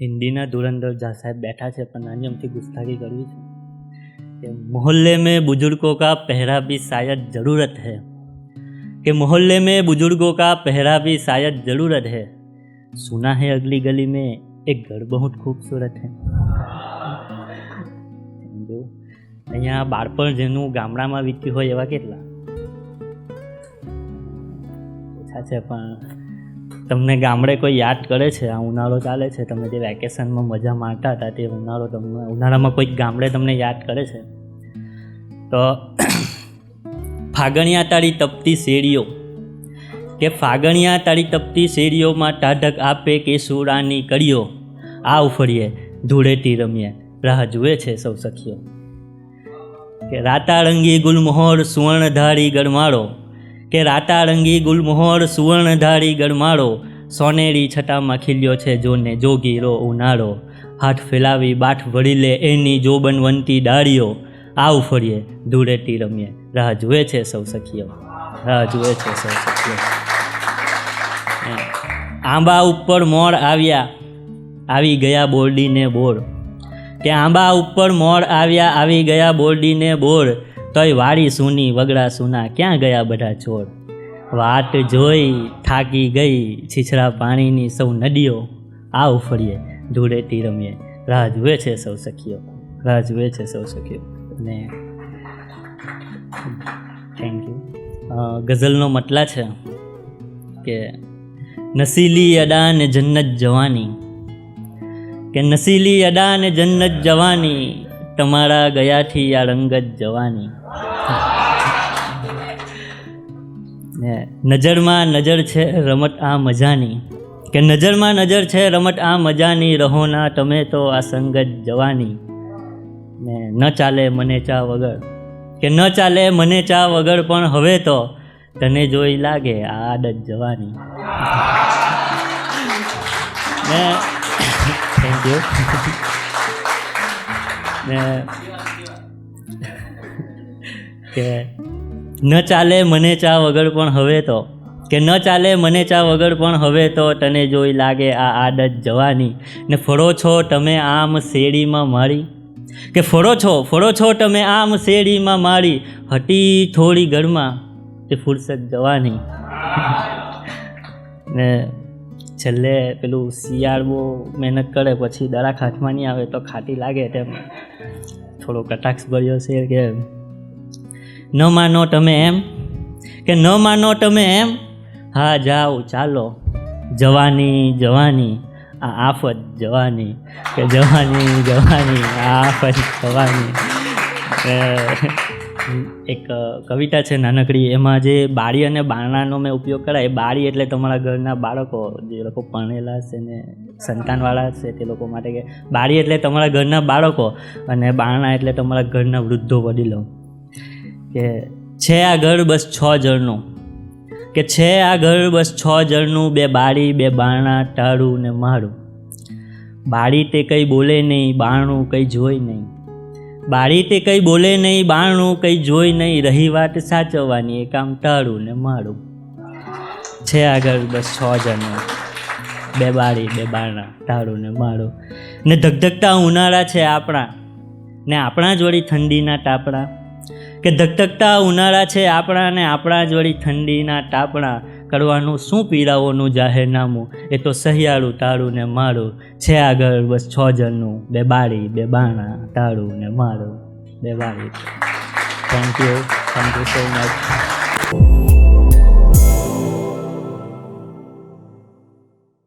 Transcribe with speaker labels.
Speaker 1: હિન્દીના ધુરંધર જા સાહેબ બેઠા છે, પણ નાની અમથી ગુસ્તાખી કરવી છે. કે મોહલ્લે મેં બુઝુર્ગો કા પહેરા ભી શાયદ જરૂરત હૈ. કે મોહલ્લે મેં બુઝુર્ગો કા પહેરા ભી શાયદ જરૂરત હૈ. સુના હૈ અગલી ગલી મેં એક ઘર બહુ ખૂબસૂરત હૈ. અહીંયા બાળપણ જેનું ગામડામાં વીત્યું હોય એવા કેટલા? ઓછા છે, પણ તમને ગામડે કોઈ યાદ કરે છે? આ ઉનાળો ચાલે છે, તમે જે વેકેશનમાં મજા માણતા હતા તે ઉનાળો તમને, ઉનાળામાં કોઈક ગામડે તમને યાદ કરે છે? તો ફાગણિયા તાળી તપતી શેરીઓ. કે ફાગણિયા તાળી તપતી શેરીઓમાં ટાઢક આપે કે સુરાની કડીઓ. આ ઉફળીએ ધૂળેટી રમીએ. રાહ જુએ છે સૌ સખીઓ. કે રાતારંગી ગુલમોહર સુવર્ણધારી ગરમાળો. કે રાતારંગી ગુલમોહર સુવર્ણધારી ગરમાળો સોનેરી છટામાં ખીલ્યો છે જોને જોગીરો ઉનાળો. હાથ ફેલાવી બાઠ વળી લે એની જોબનવંતી ડાળીઓ. આવ ફરીએ ધૂળેટી રમીએ રાહ જુએ છે સૌ સખીઓ. રાહ જુએ છે સૌ સખીઓ. આંબા ઉપર મોર આવ્યા, આવી ગયા બોરડીને બોર. કે આંબા ઉપર મોર આવ્યા, આવી ગયા બોરડીને બોર. તોય વાડી સૂની, વગડા સૂના, ક્યાં ગયા બધા છોડ? વાટ જોઈ થાકી ગઈ છીછરા પાણીની સૌ નદીઓ. આ ઉફળીએ ધૂળેટી રમીએ રાહ જુએ છે સૌ સખીઓ. રાહ જુએ છે સૌ સખીઓ. અને થેન્ક યુ ગઝલનો મતલા છે કે નસીલી અડા ને જન્નત જવાની. કે નસીલી અડા ને જન્નત જવાની, તમારા ગયાથી આ રંગત જવાની. નજરમાં નજર છે રમત આ મજાની. કે નજરમાં નજર છે રમત આ મજાની રહોના તમે તો આ સંગત જવાની. ને ન ચાલે મને ચા વગર. કે ન ચાલે મને ચા વગર પણ હવે તો તને જોઈ લાગે આ આદત જવાની. ને થેન્ક યુ ને કે ન ચાલે મને ચા વગર પણ હવે તો. કે ન ચાલે મને ચા વગર પણ હવે તો તને જોઈ લાગે આ આદત જવાની. ને ફળો છો તમે આમ શેરીમાં મારી. કે ફળો છો ફળો છો તમે આમ શેરીમાં મારી. હટી થોડી ઘરમાં તે ફુરસત જવાની. ને છેલ્લે પેલું શિયાળ બહુ મહેનત કરે પછી દડા હાથમાં નહીં આવે તો ખાટી લાગે તેમ. થોડો કટાક્ષ ભર્યો છે કે ન માનો તમે એમ? કે ન માનો તમે એમ? હા, જાઓ, ચાલો. જવાની જવાની. આ આફત જવાની. કે જવાની જવાની. આ આફત જવાની. એક કવિતા છે નાનકડી. એમાં જે બાળી અને બારણાનો મેં ઉપયોગ કરાય, એ બાળી એટલે તમારા ઘરના બાળકો. જે લોકો ભણેલા છે ને સંતાનવાળા છે, તે લોકો માટે કે બાળી એટલે તમારા ઘરના બાળકો અને બારણા એટલે તમારા ઘરના વૃદ્ધો વડીલો. કે છે આ ઘર બસ છ જણનું. કે છે આ ઘર બસ છ જણનું, બે બાળી, બે બાણા ટાળું ને મારું બાળી તે કંઈ બોલે નહીં, બારણું કંઈ જોઈ નહીં. બાળી તે કંઈ બોલે નહીં બાણું કંઈ જોઈ નહીં, રહી વાત સાચવવાની એ કામ ટાળું ને મારું છે આગળ બસ છ જણનું, બે બાળી, બે બારણા, ટાળું ને મારું ને ધગધગતા ઉનાળા છે આપણા, ને આપણા જ વળી ઠંડીના ટાપણા કે ધકધકતા ઉનાળા છે આપણા ને આપણા જ વળી ઠંડીના ટાપણા કરવાનું શું પીડાઓનું જાહેરનામું? એ તો સહિયાળું તાળું ને મારું. છે આગળ બસ છ જણનું. બે બાળી, બે બાણા તાળું ને મારું. બે બાળી. Thank you thank you so much